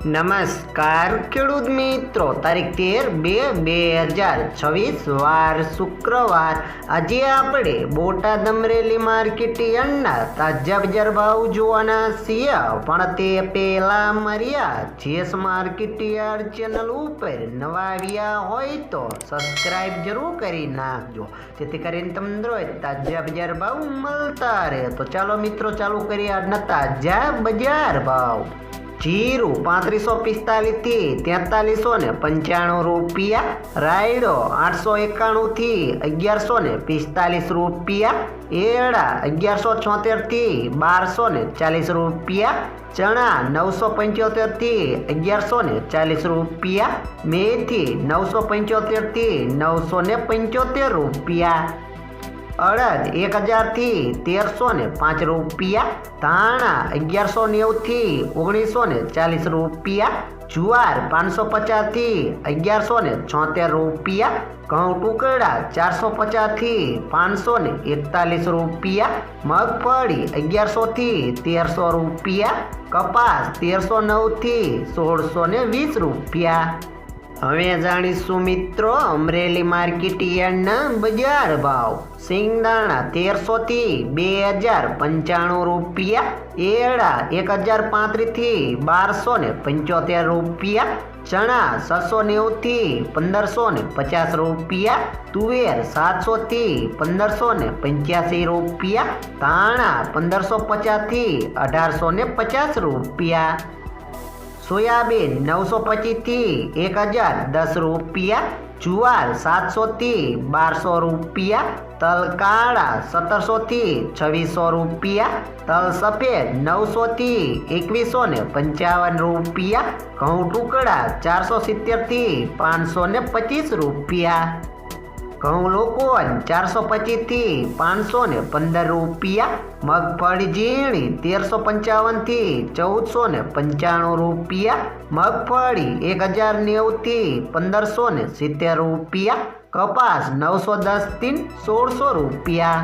નમસ્કાર ખેડૂત મિત્રો, તારીખ તેર બે બે હજાર છવ્વીસ, વાર શુક્રવાર. આજે આપણે બોટાદ અમરેલી માર્કેટ યાર્ડના તાજા બજાર ભાવ જોવાના છીએ. પણ તે પહેલાં મર્યા, જેસ માર્કેટ યાર્ડ ચેનલ ઉપર નવા આવ્યા હોય તો સબસ્ક્રાઈબ જરૂર કરી નાખજો. જેથી કરીને તમને રોજ તાજા બજાર ભાવ મળતા રહે. તો ચાલો મિત્રો, ચાલુ કરીએ આજના તાજા બજાર ભાવ. જીરું પાંત્રીસો પિસ્તાલીસથી તેતાલીસો ને પંચાણું રૂપિયા. રાયડો આઠસો એકાણુંથી અગિયારસો ને પિસ્તાલીસ રૂપિયા. એડા અગિયારસો છોતેરથી બારસો ને ચાલીસ રૂપિયા. ચણા નવસો પંચોતેરથી અગિયારસો ને ચાલીસ રૂપિયા. મેથી નવસો પંચોતેરથી નવસો ને પંચોતેર રૂપિયા. અડદ એક હજારથી તેરસો ને પાંચ રૂપિયા, ધાણા અગિયારસો નેવુંથી ઓગણીસો ને ચાલીસ રૂપિયા, જુવાર પાંચસો પચાસથી અગિયારસો ને છોતેર રૂપિયા, ઘઉં ટુકડા ચારસો પચાસથી પાંચસો ને એકતાલીસ રૂપિયા, મગફળી અગિયારસોથી તેરસો રૂપિયા, કપાસ તેરસો નવથી સોળસો ને વીસ રૂપિયા. હવે જાણીશું મિત્રો, અમરેલી માર્કેટ યાર્ડના બજાર ભાવ. સિંગદાણા તેરસો થી બે હજાર પંચાણું રૂપિયા એડા એક હજાર પાંત્રીસથી બારસો ને પંચોતેર રૂપિયા, ચણા છસો નેવું થી પંદરસો ને પચાસ રૂપિયા, તુવેર સાતસો થી પંદરસો ને પંચ્યાસી રૂપિયા, ધાણા પંદરસો પચાસથી અઢારસો ને પચાસ રૂપિયા સોયાબીન નવસો પચીસથી એક હજાર દસ રૂપિયા, જુવાર સાતસોથી બારસો રૂપિયા તલ કાળા સત્તરસોથી છવ્વીસો રૂપિયા તલ સફેદ નવસોથી એકવીસો ને પંચાવન રૂપિયા, ઘઉં ટુકડા ચારસો સિત્તેરથી પાંચસો ને પચીસ રૂપિયા. ઘઉં લોકો ચારસો પચીસથી પાંચસો ને પંદર રૂપિયા. મગફળી ઝીણી તેરસો પંચાવનથી ચૌદસો ને પંચાણું રૂપિયા. મગફળી એક હજાર નેવુંથી પંદરસો ને સિત્તેર રૂપિયા. કપાસ નવસો દસથી સોળસો રૂપિયા.